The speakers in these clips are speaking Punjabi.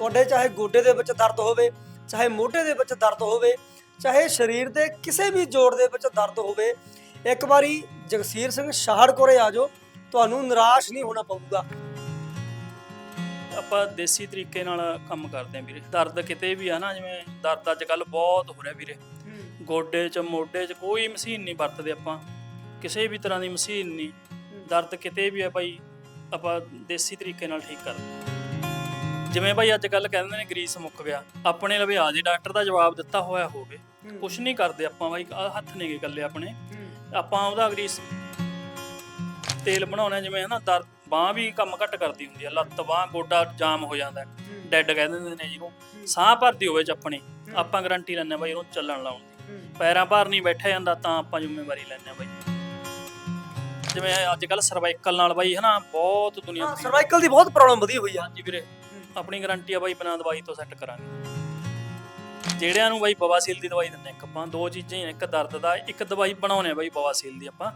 ਤੁਹਾਡੇ ਚਾਹੇ ਗੋਡੇ ਦੇ ਵਿੱਚ ਦਰਦ ਹੋਵੇ ਚਾਹੇ ਮੋਢੇ ਦੇ ਵਿੱਚ ਦਰਦ ਹੋਵੇ ਚਾਹੇ ਸਰੀਰ ਦੇ ਕਿਸੇ ਵੀ ਜੋੜ ਦੇ ਵਿੱਚ ਦਰਦ ਹੋਵੇ ਇੱਕ ਵਾਰੀ ਜਗਸੀਰ ਸਿੰਘ ਸ਼ਾਹੜ ਕੋਲੇ ਆ ਜਾਓ ਤੁਹਾਨੂੰ ਨਿਰਾਸ਼ ਨਹੀਂ ਹੋਣਾ ਪਊਗਾ। ਆਪਾਂ ਦੇਸੀ ਤਰੀਕੇ ਨਾਲ ਕੰਮ ਕਰਦੇ ਆਂ ਵੀਰੇ। ਦਰਦ ਕਿਤੇ ਵੀ ਆ ਨਾ ਜਿਵੇਂ ਦਰਦ ਅੱਜ ਕੱਲ ਬਹੁਤ ਹੋ ਰਿਹਾ ਵੀਰੇ। ਗੋਡੇ 'ਚ ਮੋਢੇ 'ਚ ਕੋਈ ਮਸ਼ੀਨ ਨਹੀਂ ਵਰਤਦੇ ਆਪਾਂ। ਕਿਸੇ ਵੀ ਤਰ੍ਹਾਂ ਦੀ ਮਸ਼ੀਨ ਨਹੀਂ। ਦਰਦ ਕਿਤੇ ਵੀ ਆ ਭਾਈ ਆਪਾਂ ਦੇਸੀ ਤਰੀਕੇ ਨਾਲ ਠੀਕ ਕਰਦੇ ਜਿਵੇਂ ਭਾਈ ਅੱਜ ਕੱਲ ਕਹਿੰਦੇ ਨੇ ਗਰੀਸ ਮੁੱਕ ਗਿਆ ਆਪਣੇ ਲਵੇ ਆ ਜੇ ਡਾਕਟਰ ਦਾ ਜਵਾਬ ਦਿੱਤਾ ਹੋਇਆ ਹੋਵੇ ਕੁਛ ਨਹੀਂ ਕਰਦੇ ਆਪਾਂ ਭਾਈ ਆਹ ਹੱਥ ਨੇਗੇ ਇਕੱਲੇ ਆਪਣੇ। ਆਪਾਂ ਉਹਦਾ ਗਰੀਸ ਤੇਲ ਬਣਾਉਣਾ ਜਿਵੇਂ ਹਨਾ ਦਰਦ ਬਾਹ ਵੀ ਕੰਮ ਘੱਟ ਕਰਦੀ ਹੁੰਦੀ ਆ ਲੱਤ ਬਾਹ ਗੋਡਾ ਜਾਮ ਹੋ ਜਾਂਦਾ ਡੈੱਡ ਕਹਿ ਦਿੰਦੇ ਨੇ ਜਿਹਨੂੰ ਸਾਹ ਭਰਦੀ ਹੋਵੇ ਚੱਪਣੀ ਆਪਾਂ ਗਾਰੰਟੀ ਲੈਂਦੇ ਹਾਂ ਬਾਈ ਉਹਨੂੰ ਚੱਲਣ ਲਾਉਣ ਦੀ। ਪੈਰਾਂ ਭਾਰ ਨਹੀਂ ਬੈਠਿਆ ਜਾਂਦਾ ਤਾਂ ਆਪਾਂ ਜ਼ਿੰਮੇਵਾਰੀ ਲੈਂਦੇ ਹਾਂ ਬਾਈ। ਜਿਵੇਂ ਅੱਜ ਕੱਲ ਸਰਵਾਈਕਲ ਨਾਲ ਬਾਈ ਹਨਾ ਬਹੁਤ ਦੁਨੀਆ ਦੁਨੀਆ- ਸਰਵਾਈਕਲ ਦੀ ਬਹੁਤ ਪ੍ਰੋਬਲਮ ਵਧੀ ਹੋਈ ਆ। ਹਾਂਜੀ ਵੀਰੇ। ਆਪਣੀ ਗਾਰੰਟੀ ਆ ਬਾਈ ਬਿਨਾਂ ਦਵਾਈ ਤੋਂ ਸੈੱਟ ਕਰਾਂਗੇ। ਜਿਹੜਿਆਂ ਨੂੰ ਬਾਈ ਬਵਾਸੀਲ ਦੀ ਦਵਾਈ ਦਿੰਦੇ ਇੱਕ ਆਪਾਂ ਦੋ ਚੀਜ਼ਾਂ ਹੀ ਨੇ ਇੱਕ ਦਰਦ ਦਾ ਇੱਕ ਦਵਾਈ ਬਣਾਉਣੇ ਆ ਬਾਈ ਬਵਾਸੀਲ ਦੀ ਆਪਾਂ।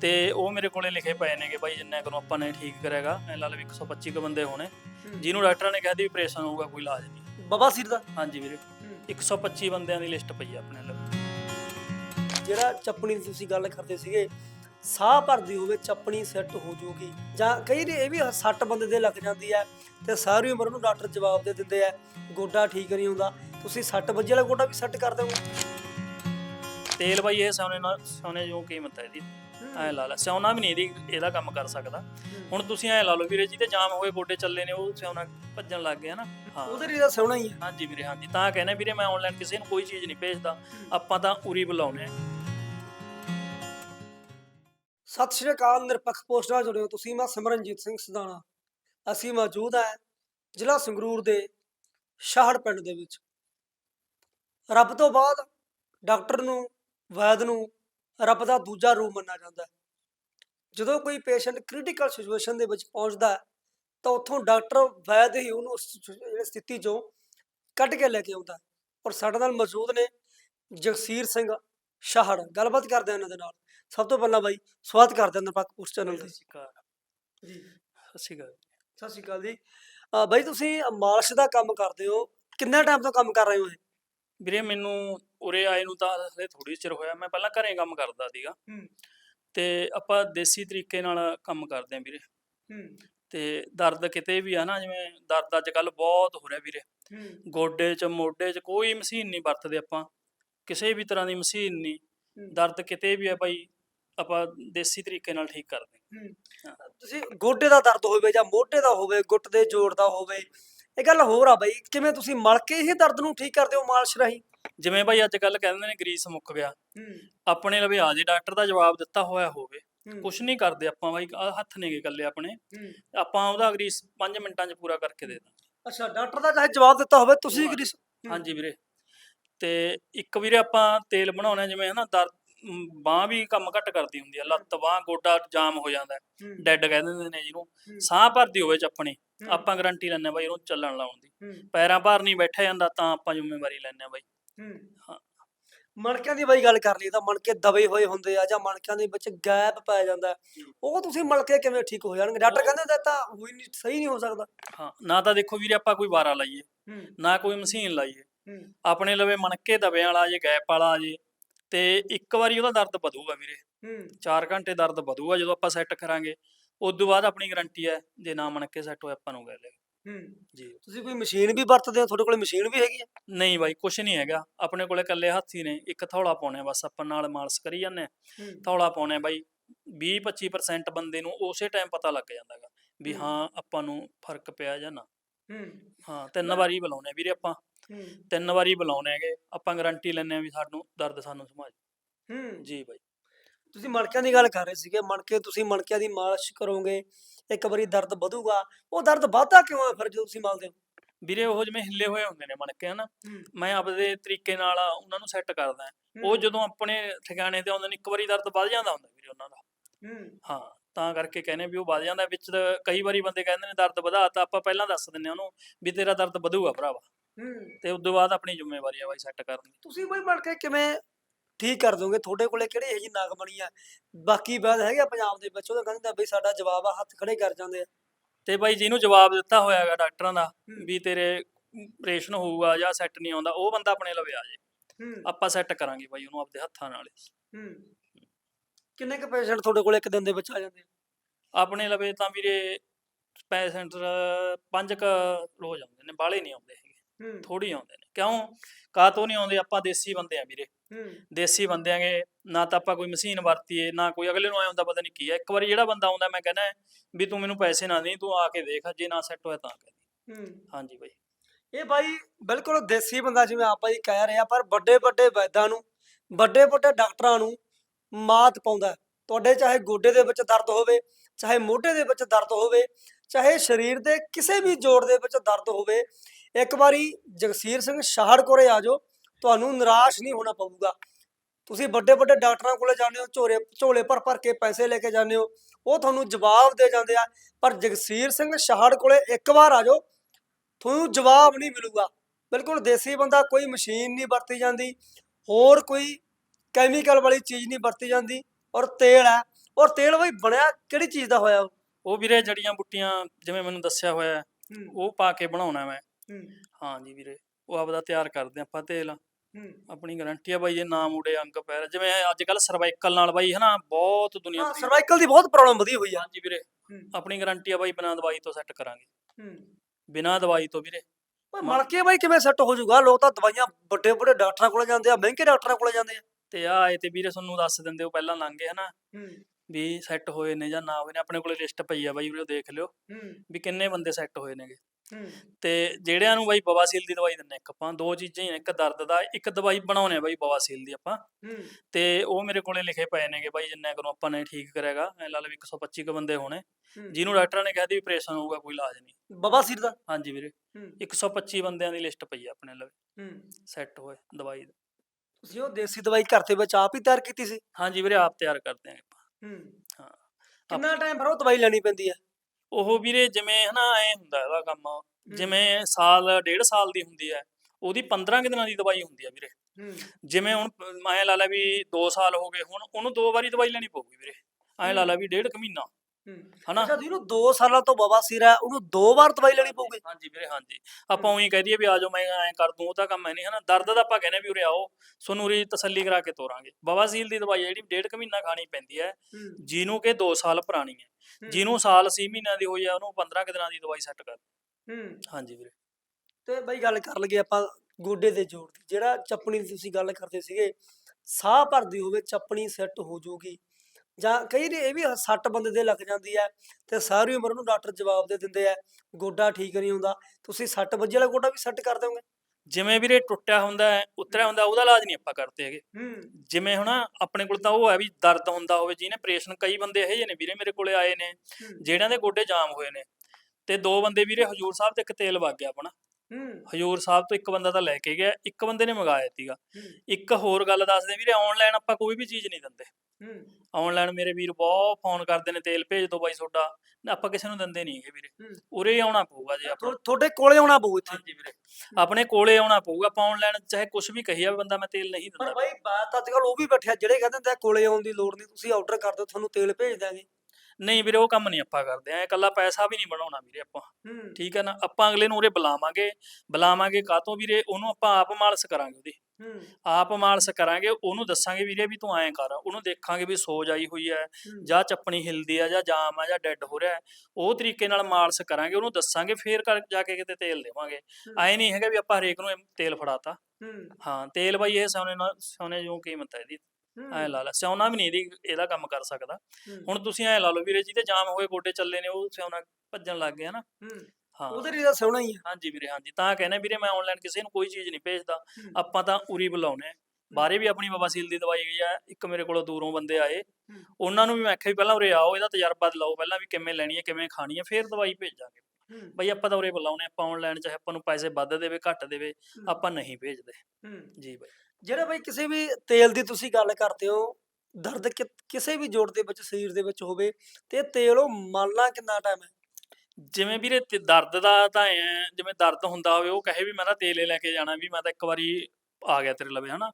ਤੇ ਉਹ ਮੇਰੇ ਕੋਲੇ ਲਿਖੇ ਪਏ ਨੇਗੇ ਬਾਈ ਜਿੰਨਾ ਕੋਲ ਆਪਾਂ ਨੇ ਠੀਕ ਕਰੇਗਾ ਐ ਲਾ ਲਓ ਵੀ 125 ਕੁ ਬੰਦੇ ਹੋਣੇ। ਜਿਹਨੂੰ ਡਾਕਟਰਾਂ ਨੇ ਕਹਿ ਦਿੱਤੀ ਆਪਰੇਸ਼ਨ ਹੋਊਗਾ ਕੋਈ ਇਲਾਜ ਨਹੀਂ। ਬਾਬਾ ਸਿਰ ਦਾ? ਹਾਂਜੀ ਵੀਰੇ। 125 ਬੰਦਿਆਂ ਦੀ ਲਿਸਟ ਪਈ ਆ ਆਪਣੇ ਲਈ। ਜਿਹੜਾ ਚੱਪਣੀ ਦੀ ਤੁਸੀਂ ਗੱਲ ਕਰਦੇ ਸੀਗੇ ਸਾਹ ਭਰਦੀ ਹੋਵੇ ਚੱਪਣੀ ਸੈੱਟ ਹੋ ਜਾਊਗੀ। ਜਾਂ ਕਈ ਨੇ ਇਹ ਵੀ ਸੱਟ ਬੰਦੇ ਦੇ ਲੱਗ ਜਾਂਦੀ ਹੈ ਤੇ ਸਾਰੀ ਉਮਰ ਉਹਨੂੰ ਡਾਕਟਰ ਜਵਾਬ ਦੇ ਦਿੰਦੇ ਆ ਗੋਡਾ ਠੀਕ ਨਹੀਂ ਹੁੰਦਾ ਤੁਸੀਂ ਸੱਟ ਵੱਜੇ ਵਾਲਾ ਗੋਡਾ ਵੀ ਸੈੱਟ ਕਰ ਦਿਓਗੇ। ਤੇਲ ਬਾਈ ਇਹ ਸੋਨੇ ਨਾਲ ਸੋਨੇ ਜੋ ਕੀਮਤ ਹੈ ਇਹਦੀ ਐ ਲਾ ਲਾ। ਸਿਉਣਾ ਵੀ ਨਹੀਂ ਇਹਦੀ ਇਹਦਾ ਕੰਮ ਕਰ ਸਕਦਾ। ਹੁਣ ਤੁਸੀਂ ਐ ਲਾ ਲਓ ਵੀਰੇ ਜਿਹਦੇ ਜਾਮ ਹੋਏ ਗੋਡੇ ਚੱਲੇ ਨੇ ਉਹ ਸਿਉਣਾ ਭੱਜਣ ਲੱਗ ਗਿਆ ਨਾ। ਹਾਂ। ਉਹਦੇ ਲਈ ਤਾਂ ਸੋਹਣਾ ਹੀ ਹੈ ਹਾਂਜੀ ਵੀਰੇ ਹਾਂਜੀ। ਤਾਂ ਕਹਿੰਦੇ ਵੀਰੇ ਮੈਂ ਆਨਲਾਈਨ ਕਿਸੇ ਨੂੰ ਕੋਈ ਚੀਜ਼ ਨਹੀਂ ਭੇਜਦਾ। ਆਪਾਂ ਤਾਂ ਉਰੀ ਬੁਲਾਉਨੇ ਆ। ਸਤਿ ਸ਼੍ਰੀ ਅਕਾਲ, ਨਿਰਪੱਖ ਪੋਸਟ ਨਾਲ ਜੁੜੇ ਹੋ ਤੁਸੀਂ, ਮੈਂ ਸਿਮਰਨਜੀਤ ਸਿੰਘ ਸਦਾਣਾ। ਅਸੀਂ ਮੌਜੂਦ ਹੈ ਜ਼ਿਲ੍ਹਾ ਸੰਗਰੂਰ ਦੇ ਸ਼ਾਹੜ ਪਿੰਡ ਦੇ ਵਿੱਚ। ਰੱਬ ਤੋਂ ਬਾਅਦ ਡਾਕਟਰ ਨੂੰ, ਵੈਦ ਨੂੰ ਰੱਬ ਦਾ ਦੂਜਾ ਰੂਪ ਮੰਨਿਆ ਜਾਂਦਾ ਹੈ। ਜਦੋਂ ਕੋਈ ਪੇਸ਼ੈਂਟ ਕ੍ਰਿਟੀਕਲ ਸਿਚੁਏਸ਼ਨ ਦੇ ਵਿੱਚ ਪਹੁੰਚਦਾ ਹੈ, ਤਾਂ ਉੱਥੋਂ ਡਾਕਟਰ, ਵੈਦ ਹੀ ਉਹਨੂੰ ਉਸ ਸਥਿਤੀ ਚੋਂ ਕੱਢ ਕੇ ਲੈ ਕੇ ਆਉਂਦਾ ਹੈ। ਔਰ ਸਾਡੇ ਨਾਲ ਮੌਜੂਦ ਨੇ ਜਗਸੀਰ ਸਿੰਘ ਸ਼ਾਹੜ। ਗੱਲਬਾਤ ਕਰਦੇ ਹਾਂ ਇਹਨਾਂ ਦੇ ਨਾਲ। ਸਭ ਤੋਂ ਪਹਿਲਾਂ ਬਾਈ ਸਵਾਗਤ ਕਰਦੇ ਹਾਂ ਨਿਰਪੱਖ ਪੋਸਟ ਚੈਨਲ ਤੇ। ਜੀ। ਸਤਿ ਸ਼੍ਰੀ ਅਕਾਲ ਸਤਿ ਸ਼੍ਰੀ ਅਕਾਲ ਜੀ। ਬਾਈ ਤੁਸੀਂ ਮਾਲਸ਼ ਦਾ ਕੰਮ ਕਰਦੇ ਹੋ ਕਿੰਨਾ ਟਾਈਮ ਤੋਂ ਕੰਮ ਕਰ ਰਹੇ ਹੋ ਇਹ? ਵੀਰੇ ਮੈਨੂੰ ਉਰੇ ਆਏ ਨੂੰ ਤਾਂ ਹਲੇ ਥੋੜੀ ਚਿਰ ਹੋਇਆ ਮੈਂ ਪਹਿਲਾਂ ਘਰੇ ਕੰਮ ਕਰਦਾ ਸੀਗਾ। ਤੇ ਆਪਾਂ ਦੇਸੀ ਤਰੀਕੇ ਨਾਲ ਕੰਮ ਕਰਦੇ ਆਂ ਵੀਰੇ। ਤੇ ਦਰਦ ਕਿਤੇ ਵੀ ਆ ਨਾ ਜਿਵੇਂ ਦਰਦ ਅੱਜ ਕੱਲ ਬਹੁਤ ਹੋ ਰਿਹਾ ਵੀਰੇ। ਗੋਡੇ 'ਚ ਮੋਢੇ 'ਚ ਕੋਈ ਮਸ਼ੀਨ ਨਹੀਂ ਵਰਤਦੇ ਆਪਾਂ। ਕਿਸੇ ਵੀ ਤਰ੍ਹਾਂ ਦੀ ਮਸ਼ੀਨ ਨਹੀਂ। ਦਰਦ ਕਿਤੇ ਵੀ ਆ ਭਾਈ ਆਪਾਂ ਦੇਸੀ ਤਰੀਕੇ ਨਾਲ ਠੀਕ ਕਰਦੇ ਹਾਂ। ਤੁਸੀਂ ਗੋਡੇ ਦਾ ਦਰਦ ਹੋਵੇ ਜਾਂ ਮੋਢੇ ਦਾ ਹੋਵੇ ਗੁੱਟ ਦੇ ਜੋੜ ਦਾ ਹੋਵੇ ਇਹ ਗੱਲ ਹੋਰ ਆ ਬਾਈ ਕਿਵੇਂ ਤੁਸੀਂ ਮਲ ਕੇ ਇਹ ਦਰਦ ਨੂੰ ਠੀਕ ਕਰਦੇ ਹੋ ਮਾਲਸ਼ ਰਾਹੀਂ? ਜਿਵੇਂ ਭਾਈ ਅੱਜ ਕੱਲ ਕਹਿੰਦੇ ਨੇ ਗਰੀਸ ਮੁੱਕ ਗਿਆ। ਆਪਣੇ ਲਵੇ ਆ ਜੇ ਡਾਕਟਰ ਦਾ ਜਵਾਬ ਦਿੱਤਾ ਹੋਇਆ ਹੋਵੇ ਕੁਛ ਨਹੀਂ ਕਰਦੇ ਆਪਾਂ ਆਹ ਹੱਥ ਨੇਗੇ ਇਕੱਲੇ ਆਪਣੇ। ਆਪਾਂ ਉਹਦਾ ਗਰੀਸ 5 ਮਿੰਟਾਂ 'ਚ ਪੂਰਾ ਕਰਕੇ ਦੇ ਦਾਂ ਅੱਛਾ ਡਾਕਟਰ ਦਾ ਚਾਹੇ ਜਵਾਬ ਦਿੱਤਾ ਹੋਵੇ ਤੁਸੀਂ ਹਾਂਜੀ। ਗਰੀਸ ਹਾਂਜੀ ਵੀਰੇ। ਤੇ ਇੱਕ ਵੀਰੇ ਆਪਾਂ ਤੇਲ ਬਣਾਉਣਾ ਜਿਵੇਂ ਹਨਾ ਦਰਦ ਬਾਹ ਵੀ ਕੰਮ ਘੱਟ ਕਰਦੀ ਹੁੰਦੀ ਆ ਲੱਤ ਬਾਹ ਗੋਡਾ ਜਾਮ ਹੋ ਜਾਂਦਾ ਡੈੱਡ ਕਹਿ ਦਿੰਦੇ ਨੇ ਜਿਹਨੂੰ ਸਾਹ ਭਰਦੀ ਹੋਵੇ ਚੱਪਣੀ ਆਪਾਂ ਗਾਰੰਟੀ ਹਾਂ ਬਾਈ ਉਹਨੂੰ ਚੱਲਣ ਲਾਉਣ ਦੀ। ਪੈਰਾਂ ਭਾਰ ਨਹੀਂ ਬੈਠਿਆ ਜਾਂਦਾ ਤਾਂ ਆਪਾਂ ਜ਼ਿੰਮੇਵਾਰੀ ਹਾਂ ਬਾਈ। ਹਾਂ। ਮਣਕਿਆਂ ਦੀ ਬਾਈ ਗੱਲ ਕਰ ਲਈ ਤਾਂ ਮਣਕੇ ਦਬੇ ਹੋਏ ਹੁੰਦੇ ਆ ਜਾਂ ਮਣਕਿਆਂ ਦੇ ਵਿੱਚ ਗੈਪ ਪੈ ਜਾਂਦਾ ਹੈ। ਉਹ ਤੁਸੀਂ ਮਣਕੇ ਕਿਵੇਂ ਠੀਕ ਹੋ ਜਾਣਗੇ? ਡਾਕਟਰ ਕਹਿੰਦੇ ਤਾਂ ਹੋਈ ਨਹੀਂ ਸਹੀ ਨਹੀਂ ਹੋ ਸਕਦਾ। ਹਾਂ ਨਾ ਤਾਂ ਦੇਖੋ ਵੀਰੇ ਆਪਾਂ ਕੋਈ ਵਾਰਾ ਲਾਈਏ ਨਾ ਕੋਈ ਮਸ਼ੀਨ ਲਾਈਏ। ਆਪਣੇ ਲਵੇ ਮਣਕੇ ਦਬਿਆਂ ਵਾਲਾ ਜੇ ਗੈਪ ਵਾਲਾ ਜੇ ਤੇ ਇੱਕ ਵਾਰੀ ਉਹਦਾ ਦਰਦ ਵਧੂਗਾ ਵੀਰੇ। 4 ਘੰਟੇ ਦਰਦ ਵਧੂਗਾ ਜਦੋਂ ਆਪਾਂ ਸੈੱਟ ਕਰਾਂਗੇ। ਉਸ ਤੋਂ ਬਾਅਦ ਆਪਣੀ ਗਾਰੰਟੀ ਹੈ ਜੇ ਨਾ ਮਣਕੇ ਸੈੱਟ ਹੋਏ ਆਪਾਂ ਨੂੰ ਗੱਲ ਹੈ। ਜੀ। ਤੁਸੀਂ ਕੋਈ ਮਸ਼ੀਨ ਵੀ ਵਰਤਦੇ ਹੋ? ਤੁਹਾਡੇ ਕੋਲ ਮਸ਼ੀਨ ਵੀ ਹੈਗੀ ਆ ਨਹੀਂ ਬਾਈ ਕੁਛ ਨਹੀਂ ਹੈਗਾ। ਆਪਣੇ ਕੋਲੇ ਇਕੱਲੇ ਹੱਥੀ ਨੇ। ਇੱਕ ਥੌਲਾ ਪਾਉਣੇ ਆ ਬਸ ਆਪਾਂ ਨਾਲ ਮਾਲਸ਼ ਕਰੀ ਜਾਂਦੇ ਹਾਂ। ਥੌਲਾ ਪਾਉਣੇ ਆ ਬਾਈ 20 25% ਬੰਦੇ ਨੂੰ ਉਸੇ ਟਾਈਮ ਪਤਾ ਲੱਗ ਜਾਂਦਾਗਾ ਵੀ ਹੂੰ। ਹਾਂ ਆਪਾਂ ਨੂੰ ਫ਼ਰਕ ਪਿਆ ਜਾਂ ਨਾ। ਹਾਂ। ਤਿੰਨ ਵਾਰੀ ਬੁਲਾਉਣੇ ਆ ਵੀਰੇ ਆਪਾਂ। ਤਿੰਨ ਵਾਰੀ ਬੁਲਾਉਣੇ ਹੈਗੇ। ਆਪਾਂ ਗਾਰੰਟੀ ਲੈਂਦੇ ਆ ਵੀ ਸਾਨੂੰ ਦਰਦ ਸਾਨੂੰ ਸਮਾਜ। ਜੀ ਬਾਈ। ਤੁਸੀਂ ਮਣਕਿਆਂ ਦੀ ਗੱਲ ਕਰ ਰਹੇ ਸੀਗੇ। ਮਣਕੇ ਤੁਸੀਂ ਮਣਕਿਆਂ ਦੀ ਮਾਲਿਸ਼ ਕਰੋਗੇ ਇੱਕ ਵਾਰੀ ਦਰਦ ਵਧੂਗਾ। ਉਹ ਦਰਦ ਵੱਧਦਾ ਕਿਉਂ ਆ ਫਿਰ ਜਦੋਂ ਤੁਸੀਂ ਮਲਦੇ ਹੋ? ਵੀਰੇ ਉਹ ਜਿਵੇਂ ਹਿੱਲੇ ਹੋਏ ਹੁੰਦੇ ਨੇ ਮਣਕੇ ਹਨਾ। ਮੈਂ ਆਪਦੇ ਤਰੀਕੇ ਨਾਲ ਉਹਨਾਂ ਨੂੰ ਸੈੱਟ ਕਰਦਾ। ਉਹ ਜਦੋਂ ਆਪਣੇ ਠਿਕਾਣੇ ਤੇ ਆਉਂਦੇ ਨੇ ਇੱਕ ਵਾਰੀ ਦਰਦ ਵੱਧ ਜਾਂਦਾ ਹੁੰਦਾ ਵੀਰੇ ਉਹਨਾਂ ਦਾ। ਹਾਂ। ਤਾਂ ਕਰਕੇ ਕਹਿੰਦੇ ਵੀ ਉਹ ਵੱਧ ਜਾਂਦਾ ਵਿੱਚ ਤਾਂ ਕਈ ਵਾਰੀ ਬੰਦੇ ਕਹਿੰਦੇ ਨੇ ਦਰਦ ਵਧਾ ਤਾਂ ਆਪਾਂ ਪਹਿਲਾਂ ਦੱਸ ਦਿੰਨੇ ਆ ਉਹਨੂੰ ਵੀ ਤੇਰਾ ਦਰਦ ਵਧੂਗਾ ਭਰਾਵਾ। ਤੇ ਉਸ ਤੋਂ ਬਾਅਦ ਆਪਣੀ ਜ਼ਿੰਮੇਵਾਰੀ ਆ ਬਾਈ ਸੈੱਟ ਕਰਨ ਦੀ। ਤੁਸੀਂ ਬਈ ਮਣਕੇ ਕਿਵੇਂ ਠੀਕ ਕਰ ਦੋਗੇ? ਤੁਹਾਡੇ ਕੋਲੇ ਕਿਹੜੀ ਇਹੋ ਜਿਹੀ ਨਾਗ ਬਣੀ ਆ? ਬਾਕੀ ਬਾਦ ਹੈਗੇ ਪੰਜਾਬ ਦੇ ਵਿੱਚ ਉਹਦਾ ਕਹਿੰਦੇ ਬਈ ਸਾਡਾ ਜਵਾਬ ਆ ਹੱਥ ਖੜੇ ਕਰ ਜਾਂਦੇ ਆ। ਤੇ ਬਾਈ ਜਿਹਨੂੰ ਜਵਾਬ ਦਿੱਤਾ ਹੋਇਆ ਹੈਗਾ ਡਾਕਟਰਾਂ ਦਾ ਹੂੰ। ਵੀ ਤੇਰੇ ਆਪਰੇਸ਼ਨ ਹੋਊਗਾ ਜਾਂ ਸੈੱਟ ਨਹੀਂ ਆਉਂਦਾ ਉਹ ਬੰਦਾ ਆਪਣੇ ਲਵੇ ਆ ਜੇ। ਹੂੰ। ਆਪਾਂ ਸੈੱਟ ਕਰਾਂਗੇ ਬਾਈ ਉਹਨੂੰ ਆਪਦੇ ਹੱਥਾਂ ਨਾਲ ਹੀ। ਕਿੰਨੇ ਕੁ ਪੇਸ਼ੈਂਟ ਤੁਹਾਡੇ ਕੋਲ ਇੱਕ ਦਿਨ ਦੇ ਵਿੱਚ ਆ ਜਾਂਦੇ ਆ? ਆਪਣੇ ਲਵੇ ਤਾਂ ਵੀਰੇ ਪੈਸੈਂਟ ਪੰਜ ਕ ਰੋਜ਼ ਆਉਂਦੇ ਨੇ ਬਾਹਲੇ ਨਹੀਂ ਆਉਂਦੇ ਹੈਗੇ। ਥੋੜੀ ਆਉਂਦੇ ਨੇ। ਕਿਉਂ? ਕਾਤੋਂ ਨਹੀਂ ਆਉਂਦੇ? ਆਪਾਂ ਦੇਸੀ ਬੰਦੇ ਆ ਵੀਰੇ। ਦੇਸੀ ਬੰਦਿਆਂਗੇ ਨਾ ਤਾਂ ਆਪਾਂ ਕੋਈ ਮਸ਼ੀਨ ਵਰਤੀਏ ਨਾ ਕੋਈ ਅਗਲੇ ਨੂੰ ਆਇਆ ਹੁੰਦਾ ਪਤਾ ਨਹੀਂ ਕੀ ਹੈ ਇੱਕ ਵਾਰੀ ਜਿਹੜਾ ਬੰਦਾ ਆਉਂਦਾ ਮੈਂ ਕਹਿੰਦਾ ਵੀ ਤੂੰ ਮੈਨੂੰ ਪੈਸੇ ਨਾ ਦੇ ਤੂੰ ਆ ਕੇ ਦੇਖ ਜੇ ਨਾ ਸੈੱਟ ਹੋਇਆ ਤਾਂ ਕਹਿ ਹਾਂਜੀ ਬਾਈ। ਇਹ ਬਾਈ ਬਿਲਕੁਲ ਦੇਸੀ ਬੰਦਾ ਜਿਵੇਂ ਆਪਾਂ ਹੀ ਕਹਿ ਰਹੇ ਆ ਪਰ ਵੱਡੇ ਵੱਡੇ ਵੈਦਾਂ ਨੂੰ ਵੱਡੇ ਵੱਡੇ ਡਾਕਟਰਾਂ ਨੂੰ ਮਾਤ ਪਾਉਂਦਾ ਤੁਹਾਡੇ ਚਾਹੇ ਗੋਡੇ ਦੇ ਵਿੱਚ ਦਰਦ ਹੋਵੇ, ਚਾਹੇ ਮੋਢੇ ਦੇ ਵਿੱਚ ਦਰਦ ਹੋਵੇ, ਚਾਹੇ ਸਰੀਰ ਦੇ ਕਿਸੇ ਵੀ ਜੋੜ ਦੇ ਵਿੱਚ ਦਰਦ ਹੋਵੇ, ਇੱਕ ਵਾਰੀ ਜਗਸੀਰ ਸਿੰਘ ਸ਼ਾਹੜ ਕੋਲੇ ਆ ਜਾਓ, ਤੁਹਾਨੂੰ ਨਿਰਾਸ਼ ਨਹੀਂ ਹੋਣਾ ਪਊਗਾ। ਤੁਸੀਂ ਵੱਡੇ ਵੱਡੇ ਡਾਕਟਰਾਂ ਕੋਲੇ ਜਾਂਦੇ ਹੋ ਝੋਲੇ ਝੋਲੇ ਭਰ ਭਰ ਕੇ ਪੈਸੇ ਲੈ ਕੇ ਜਾਂਦੇ ਹੋ, ਉਹ ਤੁਹਾਨੂੰ ਜਵਾਬ ਦੇ ਜਾਂਦੇ ਆ। ਪਰ ਜਗਸੀਰ ਸਿੰਘ ਸ਼ਾਹੜ ਕੋਲੇ ਇੱਕ ਵਾਰ ਆ ਜਾਓ, ਤੁਹਾਨੂੰ ਜਵਾਬ ਨਹੀਂ ਮਿਲੂਗਾ। ਬਿਲਕੁਲ ਦੇਸੀ ਬੰਦਾ, ਕੋਈ ਮਸ਼ੀਨ ਨਹੀਂ ਵਰਤੀ ਜਾਂਦੀ, ਹੋਰ ਕੋਈ ਕੈਮੀਕਲ ਵਾਲੀ ਚੀਜ਼ ਨਹੀਂ ਵਰਤੀ ਜਾਂਦੀ ਔਰ ਤੇਲ ਹੈ ਔਰ ਤੇਲ ਬਈ ਬਣਿਆ ਕਿਹੜੀ ਚੀਜ਼ ਦਾ ਹੋਇਆ ਉਹ? ਉਹ ਵੀਰੇ ਜੜੀਆਂ ਬੁੱਟੀਆਂ ਜਿਵੇਂ ਮੈਨੂੰ ਦੱਸਿਆ ਹੋਇਆ ਹੈ, ਉਹ ਪਾ ਕੇ ਬਣਾਉਣਾ ਮੈਂ। ਹਾਂਜੀ ਵੀਰੇ ਉਹ ਆਪਦਾ ਤਿਆਰ ਕਰਦੇ ਆਪਾਂ ਤੇਲ। ਆਪਣੀ ਗਾਰੰਟੀ ਆ ਬਾਈ ਇਹ ਨਾ ਮੁੜੇ ਅੰਗ ਪੈਰ ਜਿਵੇਂ ਅੱਜ ਕੱਲ ਸਰਵਾਈਕਲ ਨਾਲ ਬਾਈ ਹਨਾ ਬਹੁਤ ਦੁਨੀਆ ਤੇ ਸਰਵਾਈਕਲ ਦੀ ਬਹੁਤ ਪ੍ਰੋਬਲਮ ਵਧੀ ਹੋਈ ਆ। ਹਾਂਜੀ ਵੀਰੇ ਆਪਣੀ ਗਾਰੰਟੀ ਆ ਬਾਈ ਬਿਨਾਂ ਦਵਾਈ ਤੋਂ ਸੈੱਟ ਕਰਾਂਗੇ। ਬਿਨਾਂ ਦਵਾਈ ਤੋਂ ਵੀਰੇ। ਓਏ ਮਲਕੇ ਬਾਈ ਕਿਵੇਂ ਸੈੱਟ ਹੋ ਜਾਊਗਾ ਲੋਕ ਤਾਂ ਦਵਾਈਆਂ ਵੱਡੇ ਵੱਡੇ ਡਾਕਟਰਾਂ ਕੋਲੇ ਜਾਂਦੇ ਆ ਮਹਿੰਗੇ ਡਾਕਟਰਾਂ ਕੋਲੇ ਜਾਂਦੇ ਆ। ਤੇ ਆ ਆਏ ਤੇ ਵੀਰੇ ਤੁਹਾਨੂੰ ਦੱਸ ਦਿੰਦੇ ਉਹ ਪਹਿਲਾਂ ਲੰਘੇ ਹਨਾ? ਵੀ ਸੈੱਟ ਹੋਏ ਨੇ ਜਾਂ ਨਾ ਹੋਏ ਨੇ ਆਪਣੇ ਕੋਲੇ ਲਿਸਟ ਪਈ ਆ ਬਾਈ ਵੀਰੇ ਦੇਖ ਲਿਓ। ਵੀ ਕਿੰਨੇ ਬੰਦੇ ਸੈੱਟ ਹੋਏ ਨੇਗੇ। ਤੇ ਜਿਹੜਿਆਂ ਨੂੰ ਬਾਈ ਬਵਾਸੀਲ ਦੀ ਦਵਾਈ ਦਿੰਨੇ ਇੱਕ ਆਪਾਂ ਦੋ ਚੀਜ਼ਾਂ ਹੀ ਇੱਕ ਦਰਦ ਦਾ ਇੱਕ ਦਵਾਈ ਬਣਾਉਣੇ ਆ ਬਾਈ ਬਵਾਸੀਲ ਦੀ ਆਪਾਂ। ਤੇ ਉਹ ਮੇਰੇ ਕੋਲੇ ਲਿਖੇ ਪਏ ਨੇਗੇ ਬਾਈ ਜਿੰਨਾ ਕਰੋ ਆਪਾਂ ਨੇ ਠੀਕ ਕਰੇਗਾ ਐ ਲਾ ਲਓ ਵੀ 125 ਕ ਬੰਦੇ ਹੋਣੇ। ਜਿਹਨੂੰ ਡਾਕਟਰਾਂ ਨੇ ਕਿਹਾ ਦੀ ਆਪਰੇਸ਼ਨ ਹੋਊਗਾ ਕੋਈ ਇਲਾਜ ਨਹੀਂ। ਬਾਬਾ ਸੀਰ ਦਾ? ਹਾਂਜੀ ਵੀਰੇ। 125 ਬੰਦਿਆਂ ਦੀ ਲਿਸਟ ਪਈ ਆ ਆਪਣੇ ਲਵੇ। ਸੈੱਟ ਹੋਏ ਦਵਾਈ ਦੀ। ਤੁਸੀਂ ਉਹ ਦੇਸੀ ਦਵਾਈ ਘਰ ਦੇ ਵਿੱਚ ਆਪ ਹੀ ਤਿਆਰ ਕੀਤੀ ਸੀ? ਹਾਂਜੀ ਵੀਰੇ ਆਪ ਤਿਆਰ ਕਰਦੇ ਆਂ ਆਪਾਂ। ਹਾਂ। ਕਿੰਨਾ ਟਾਈਮ ਫਿਰ ਉਹ ਦਵਾਈ ਲੈਣੀ ਪੈਂਦੀ ਹੈ? ਉਹ ਵੀਰੇ ਜਿਵੇਂ ਹਨਾ ਐ ਹੁੰਦਾ ਇਹਦਾ ਕੰਮ। ਜਿਵੇਂ ਸਾਲ ਡੇਢ ਸਾਲ ਦੀ ਹੁੰਦੀ ਹੈ ਉਹਦੀ 15 ਕੁ ਦਿਨਾਂ ਦੀ ਦਵਾਈ ਹੁੰਦੀ ਆ ਵੀਰੇ। ਜਿਵੇਂ ਹੁਣ ਐਂ ਲਾ ਵੀ 2 ਸਾਲ ਹੋ ਗਏ ਹੁਣ ਉਹਨੂੰ ਦੋ ਵਾਰੀ ਦਵਾਈ ਲੈਣੀ ਪਊਗੀ ਵੀਰੇ। ਐਂ ਲਾ ਲਾ ਵੀ ਡੇਢ ਕੁ ਮਹੀਨਾ। ਹਨਾ? ਅੱਛਾ ਜਿਹਨੂੰ 2 ਸਾਲਾਂ ਤੋਂ ਬਾਬਾ ਸੀਰ ਹੈ ਉਹਨੂੰ ਦੋ ਵਾਰ ਦਵਾਈ ਲੈਣੀ ਪਊਗੀ? ਹਾਂਜੀ ਵੀਰੇ ਹਾਂਜੀ। ਆਪਾਂ ਉਹੀ ਕਹਿ ਦਈਏ ਵੀ ਆ ਜਾਓ ਮੈਂ ਐਂ ਕਰ ਦੂੰ ਉਹ ਤਾਂ ਕੰਮ ਐ ਨਹੀਂ ਹਨਾ? ਦਰਦ ਦਾ ਆਪਾਂ ਕਹਿੰਦੇ ਵੀ ਉਰੇ ਆਓ ਤੁਹਾਨੂੰ ਉਰੇ ਤਸੱਲੀ ਕਰਾ ਕੇ ਤੋਰਾਂਗੇ। ਬਵਾਸੀਲ ਦੀ ਦਵਾਈ ਜਿਹੜੀ ਡੇਢ ਕੁ ਮਹੀਨਾ ਖਾਣੀ ਪੈਂਦੀ ਹੈ ਜਿਹਨੂੰ ਕਿ 2 ਸਾਲ ਪੁਰਾਣੀ ਹੈ। ਜਿਹਨੂੰ ਸਾਲ 6 ਮਹੀਨਿਆਂ ਦੀ ਹੋਈ ਆ ਉਹਨੂੰ 15 ਕੁ ਦਿਨਾਂ ਦੀ ਦਵਾਈ ਸੈੱਟ ਕਰ। ਹਾਂਜੀ ਵੀਰੇ। ਤੇ ਬਈ ਗੱਲ ਕਰ ਲਈਏ ਆਪਾਂ ਗੋਡੇ ਦੇ ਜੋੜ ਦੀ ਜਿਹੜਾ ਚੱਪਣੀ ਦੀ ਤੁਸੀਂ ਗੱਲ ਕਰਦੇ ਸੀਗੇ ਸਾਹ ਭਰਦੀ ਹੋਵੇ ਚੱਪਣੀ ਸੈੱਟ ਹੋ ਜਾਊਗੀ। ਜਾਂ ਕਈ ਨੇ ਇਹ ਵੀ ਸੱਟ ਬੰਦੇ ਦੇ ਲੱਗ ਜਾਂਦੀ ਹੈ ਤੇ ਸਾਰੀ ਉਮਰ ਉਹਨੂੰ ਡਾਕਟਰ ਜਵਾਬ ਦੇ ਦਿੰਦੇ ਆ ਗੋਡਾ ਠੀਕ ਨਹੀਂ ਹੁੰਦਾ ਤੁਸੀਂ ਸੱਟ ਵੱਜੇ ਵਾਲਾ ਗੋਡਾ ਵੀ ਸੈੱਟ ਕਰ ਦੋਗੇ ਜਿਵੇਂ ਵੀਰੇ ਟੁੱਟਿਆ ਹੁੰਦਾ ਹੈ ਉਤਰਿਆ ਹੁੰਦਾ ਉਹਦਾ ਇਲਾਜ ਨਹੀਂ ਆਪਾਂ ਕਰਦੇ ਹੈਗੇ। ਹੂੰ। ਜਿਵੇਂ ਹੁਣ ਆਪਣੇ ਕੋਲ ਤਾਂ ਉਹ ਹੈ ਵੀ ਦਰਦ ਹੁੰਦਾ ਹੋਵੇ ਜਿਹਨੇ ਆਪਰੇਸ਼ਨ ਕਈ ਬੰਦੇ ਇਹੋ ਜਿਹੇ ਨੇ ਵੀਰੇ ਮੇਰੇ ਕੋਲੇ ਆਏ ਨੇ ਜਿਹੜਿਆਂ ਦੇ ਗੋਡੇ ਜਾਮ ਹੋਏ ਨੇ ਤੇ ਦੋ ਬੰਦੇ ਵੀਰੇ ਹਜੂਰ ਸਾਹਿਬ ਤੇ ਇੱਕ ਤੇਲ ਵਗ ਗਿਆ ਆਪਣਾ। ਹੂੰ। ਹਜੂਰ ਸਾਹਿਬ ਤੋਂ ਇੱਕ ਬੰਦਾ ਤਾਂ ਲੈ ਕੇ ਗਿਆ ਇੱਕ ਬੰਦੇ ਨੇ ਮੰਗਾਇਆ ਸੀਗਾ। ਇੱਕ ਹੋਰ ਗੱਲ ਦੱਸਦੇ ਵੀਰੇ ਆਨਲਾਈਨ ਆਪਾਂ ਕੋਈ ਵੀ ਚੀਜ਼ ਨਹੀਂ ਦਿੰਦੇ। ਆਨਲਾਈਨ ਮੇਰੇ ਵੀਰ ਬਹੁਤ ਫੋਨ ਕਰਦੇ ਨੇ ਤੇਲ ਭੇਜ ਦਿਓ ਬਾਈ ਤੁਹਾਡਾ। ਨਾ ਆਪਾਂ ਕਿਸੇ ਨੂੰ ਦਿੰਦੇ ਨਹੀਂ ਹੈਗੇ ਵੀਰੇ। ਹੂੰ। ਉਰੇ ਆਉਣਾ ਪਊਗਾ ਜੇ ਆਪਾਂ ਤੁਹਾ- ਤੁਹਾਡੇ ਕੋਲੇ ਆਉਣਾ ਪਊ ਇੱਥੇ। ਹਾਂਜੀ ਵੀਰੇ। ਆਪਣੇ ਕੋਲੇ ਆਉਣਾ ਪਊਗਾ ਆਪਾਂ ਆਨਲਾਈਨ ਚਾਹੇ ਕੁਝ ਵੀ ਕਹੀ ਜਾਵੇ ਬੰਦਾ ਮੈਂ ਤੇਲ ਨਹੀਂ ਪਰ ਦਿੰਦਾ ਬਾਈ ਬਾਤ ਅੱਜ ਕੱਲ ਉਹ ਵੀ ਬੈਠਿਆ ਜਿਹੜੇ ਕਹਿੰਦੇ ਹੁੰਦੇ ਆ ਕੋਲੇ ਆਉਣ ਦੀ ਲੋੜ ਨਹੀਂ ਤੁਸੀਂ ਆਰਡਰ ਕਰ ਦਿਓ ਤੁਹਾਨੂੰ ਤੇਲ ਭੇਜ ਦਾਂਗੇ ਨਹੀਂ ਵੀਰੇ ਉਹ ਕੰਮ ਨਹੀਂ ਆਪਾਂ ਕਰਦੇ ਐ ਇਕੱਲਾ ਪੈਸਾ ਵੀ ਨਹੀਂ ਬਣਾਉਣਾ ਵੀਰੇ ਆਪਾਂ। ਹੂੰ। ਠੀਕ ਹੈ ਨਾ? ਆਪਾਂ ਅਗਲੇ ਨੂੰ ਉਰੇ ਬੁਲਾਵਾਂਗੇ ਬੁਲਾਵਾਂਗੇ ਕਾਤੋਂ ਵੀਰੇ? ਉਹਨੂੰ ਆਪਾਂ ਆਪ ਮਾਲਸ ਕਰਾਂਗੇ ਉਹਦੀ। ਹੂੰ। ਆਪ ਮਾਲਸ ਕਰਾਂਗੇ ਉਹਨੂੰ ਦੱਸਾਂਗੇ ਵੀਰੇ ਵੀ ਤੂੰ ਐਂ ਕਰ ਉਹਨੂੰ ਦੇਖਾਂਗੇ ਵੀ ਸੋਜ ਆਈ ਹੋਈ ਹੈ। ਜਾਂ ਚੱਪਣੀ ਹਿਲਦੀ ਆ ਜਾਂ ਜਾਮ ਆ ਜਾਂ ਡੈੱਡ ਹੋ ਰਿਹਾ ਹੈ, ਉਹ ਤਰੀਕੇ ਨਾਲ ਮਾਲਸ ਕਰਾਂਗੇ ਉਹਨੂੰ ਦੱਸਾਂਗੇ ਫੇਰ ਕਰ ਜਾ ਕੇ ਕਿਤੇ ਤੇਲ ਦੇਵਾਂਗੇ। ਐ ਨਹੀਂ ਹੈਗਾ ਵੀ ਆਪਾਂ ਹਰੇਕ ਨੂੰ ਇਹ ਤੇਲ ਫੜਾਤਾ। ਹੂੰ। ਹਾਂ ਤੇਲ ਬਾਈ ਇਹ ਸੋਨੇ ਨਾਲ ਸੋਨੇ ਜੋ ਕੀਮਤ ਹੈ ਇਹਦੀ। ਐ ਲਾ ਲਾ ਸਿਉਣਾ ਵੀ ਨਹੀਂ ਇਹਦੀ ਇਹਦਾ ਕੰਮ ਕਰ ਸਕਦਾ। ਹੁਣ ਤੁਸੀਂ ਐ ਲਾ ਲਓ ਵੀਰੇ ਜਿਹਦੇ ਜਾਮ ਹੋਏ ਗੋਡੇ ਚੱਲੇ ਨੇ ਉਹ ਸਿਉਣਾ ਭੱਜਣ ਲੱਗ ਗਿਆ ਨਾ। ਹਾਂ। ਉਹਦੇ ਲਈ ਤਾਂ ਸੋਹਣਾ ਹੀ ਆ। ਹਾਂਜੀ ਵੀਰੇ ਹਾਂਜੀ। ਤਾਂ ਕਹਿੰਦੇ ਵੀਰੇ ਮੈਂ ਆਨਲਾਈਨ ਕਿਸੇ ਨੂੰ ਕੋਈ ਚੀਜ਼ ਨਹੀਂ ਭੇਜਦਾ। ਹੂੰ। ਆਪਾਂ ਤਾਂ ਉਰੀ ਬੁਲਾਉਣੇ ਆ ਬਾਹਰੇ ਵੀ ਆਪਣੀ ਬਵਾਸੀਲ ਦੀ ਦਵਾਈ ਗਈ ਆ ਇੱਕ ਮੇਰੇ ਕੋਲੋਂ ਦੂਰੋਂ ਬੰਦੇ ਆਏ ਉਹਨਾਂ ਨੂੰ ਵੀ ਮੈਂ ਆਖਿਆ ਵੀ ਪਹਿਲਾਂ ਉਰੇ ਆਓ ਇਹਦਾ ਤਜਰਬਾ ਲਓ ਪਹਿਲਾਂ ਵੀ ਕਿਵੇਂ ਲੈਣੀ ਹੈ ਕਿਵੇਂ ਖਾਣੀ ਹੈ ਫਿਰ ਦਵਾਈ ਭੇਜਾਂਗੇ। ਹੂੰ। ਬਈ ਆਪਾਂ ਤਾਂ ਉਰੇ ਬੁਲਾਉਣੇ ਆਪਾਂ ਆਨਲਾਈਨ ਚਾਹੇ ਆਪਾਂ ਨੂੰ ਪੈਸੇ ਵੱਧ ਦੇਵੇ ਘੱਟ ਦੇਵੇ ਹੂੰ। ਆਪਾਂ ਨਹੀਂ ਭੇਜਦੇ। ਹੂੰ। ਜੀ ਬਾਈ। ਜਿਹੜੇ ਬਈ ਕਿਸੇ ਵੀ ਤੇਲ ਦੀ ਤੁਸੀਂ ਗੱਲ ਕਰਦੇ ਹੋ ਦਰਦ ਕਿ- ਕਿਸੇ ਵੀ ਜੋੜ ਦੇ ਵਿੱਚ ਸਰੀਰ ਦੇ ਵਿੱਚ ਹੋਵੇ ਤੇ ਇਹ ਤੇਲ ਉਹ ਮਲਣਾ ਕਿੰਨਾ ਟਾਈਮ ਹੈ? ਜਿਵੇਂ ਵੀਰੇ ਤੇ ਦਰਦ ਦਾ ਤਾਂ ਐ ਜਿਵੇਂ ਦਰਦ ਹੁੰਦਾ ਹੋਵੇ ਉਹ ਕਹੇ ਵੀ ਮੈਂ ਤਾਂ ਤੇਲੇ ਲੈ ਕੇ ਜਾਣਾ ਵੀ ਮੈਂ ਤਾਂ ਇੱਕ ਵਾਰੀ ਆ ਗਿਆ ਤੇਰੇ ਲਵੇ ਹਨਾ?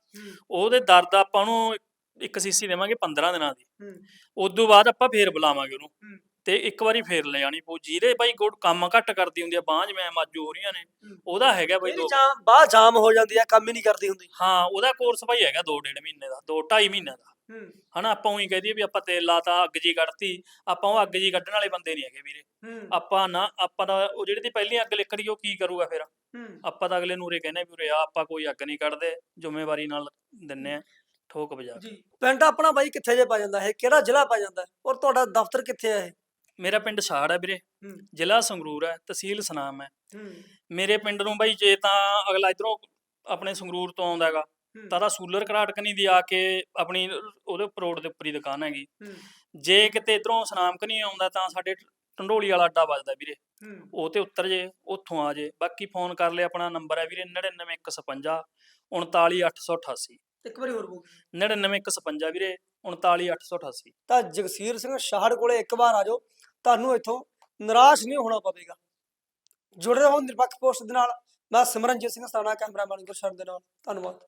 ਉਹਦੇ ਦਰਦ ਆਪਾਂ ਨੂੰ ਇੱਕ ਸੀਸੀ ਦੇਵਾਂਗੇ 15 ਦਿਨਾਂ ਦੀ। ਹੂੰ। ਉਸ ਤੋਂ ਬਾਅਦ ਆਪਾਂ ਫੇਰ ਬੁਲਾਵਾਂਗੇ ਉਹਨੂੰ। ਹੂੰ। ਤੇ ਇੱਕ ਵਾਰੀ ਫੇਰ ਲੈ ਜਾਣੀ ਪਊ। ਜਿਹਦੇ ਬਾਈ ਗੁੜ ਕੰਮ ਘੱਟ ਕਰਦੀ ਹੁੰਦੀ ਆ ਬਾਂਝ ਮੈਂ ਮਾਜੂ ਹੋ ਰਹੀਆਂ ਨੇ ਉਹਦਾ ਹੈਗਾ ਬਾਈ ਦੋ ਬਾਹ ਜਾਮ ਹੋ ਜਾਂਦੀ ਆ ਕੰਮ ਹੀ ਨਹੀਂ ਕਰਦੀ ਹੁੰਦੀ। ਹਾਂ ਉਹਦਾ ਕੋਰਸ ਬਾਈ ਹੈਗਾ 2 ਡੇਢ ਮਹੀਨੇ ਦਾ 2 2.5 ਮਹੀਨੇ ਦਾ। ਹਨਾ ਆਪਾਂ ਉਹੀ ਕਹਦੀ ਵੀ ਆਪਾਂ ਤੇਲ ਲਾਤਾ ਅੱਗ ਜੀ ਕੱਢਤੀ ਆਪਾਂ ਉਹ ਅੱਗ ਜੀ ਕੱਢਣ ਵਾਲੇ ਬੰਦੇ ਨਹੀਂ ਹੈਗੇ ਵੀਰੇ। ਆਪਾਂ ਨਾ ਆਪਾਂ ਦਾ ਉਹ ਜਿਹੜੀ ਦੀ ਪਹਿਲੀ ਅੱਗ ਲਿਕੜੀ ਉਹ ਕੀ ਕਰੂਗਾ ਫਿਰ? ਆਪਾਂ ਤਾਂ ਅਗਲੇ ਨੂੰ ਉਰੇ ਕਹਿੰਦੇ ਵੀ ਉਰੇ ਆ ਆਪਾਂ ਕੋਈ ਅੱਗ ਨਹੀਂ ਕੱਢਦੇ ਜ਼ਿੰਮੇਵਾਰੀ ਨਾਲ ਦਿੰਨੇ ਆ ਠੋਕ ਕੇ। ਜੀ। ਪਿੰਡ ਆਪਣਾ ਬਾਈ ਕਿੱਥੇ ਜੇ ਪਾ ਜਾਂਦਾ ਹੈ ਕਿਹੜਾ ਜ਼ਿਲ੍ਹਾ ਪਾ ਜਾਂਦਾ? ਹੈ ਔਰ ਤੁਹਾਡਾ ਦਫ਼ਤਰ ਕਿੱਥੇ ਹੈ ਮੇਰਾ ਪਿੰਡ ਛਾੜ ਹੈ ਵੀਰੇ। ਹੂੰ। ਜ਼ਿਲ੍ਹਾ ਸੰਗਰੂਰ ਹੈ ਤਹਿਸੀਲ ਸਨਾਮ ਹੈ ਹੂੰ। ਮੇਰੇ ਪਿੰਡ ਨੂੰ ਬਾਈ ਜੇ ਤਾਂ ਅਗਲਾ ਇਧਰੋਂ ਆਪਣੇ ਸੰਗਰੂਰ ਤੋਂ ਆਉਂਦਾ ਹੈਗਾ ਹੂੰ, ਤਾਂ ਤਾਂ ਸੂਲਰ ਘਰਾਟਕਨੀ ਦੀ ਆ ਕੇ ਆਪਣੀ ਉਹਦੇ ਉੱਪਰ ਰੋਡ ਦੇ ਉੱਪਰ ਹੀ ਦੁਕਾਨ ਹੈਗੀ। ਹੂੰ। ਜੇ ਕਿਤੇ ਇਧਰੋਂ ਸਨਾਮ ਕਨੀ ਆਉਂਦਾ ਤਾਂ ਸਾਡੇ ਢੰਡੋਲੀ ਵਾਲਾ ਅੱਡਾ ਵੱਜਦਾ ਵੀਰੇ। ਹੂੰ। ਉਹ ਤੇ ਉੱਤਰ ਜੇ ਉੱਥੋਂ ਆ ਜੇ। ਬਾਕੀ ਫੋਨ ਕਰ ਲਿਆ ਆਪਣਾ ਨੰਬਰ ਹੈ ਵੀਰੇ 99155 39888 ਇੱਕ ਵਾਰੀ ਹੋਰ ਬੋਲ। 99155 ਵੀਰੇ 39888 ਤਾਂ ਜਗਸੀਰ ਸਿੰਘ ਸ਼ਾਹੜ ਕੋਲੇ ਇੱਕ ਵਾਰ ਆ ਜਾਓ। ਤੁਹਾਨੂੰ ਇੱਥੋਂ ਨਿਰਾਸ਼ ਨਹੀਂ ਹੋਣਾ ਪਵੇਗਾ। ਜੁੜੇ ਰਹੋ ਨਿਰਪੱਖ ਪੋਸਟ ਦੇ ਨਾਲ। ਮੈਂ ਸਿਮਰਨਜੀਤ ਸਿੰਘ ਸਾਨਾ ਕੈਮਰਾਮੈਨ ਗੁਰਸ਼ਰਨ ਦੇ ਨਾਲ। ਧੰਨਵਾਦ।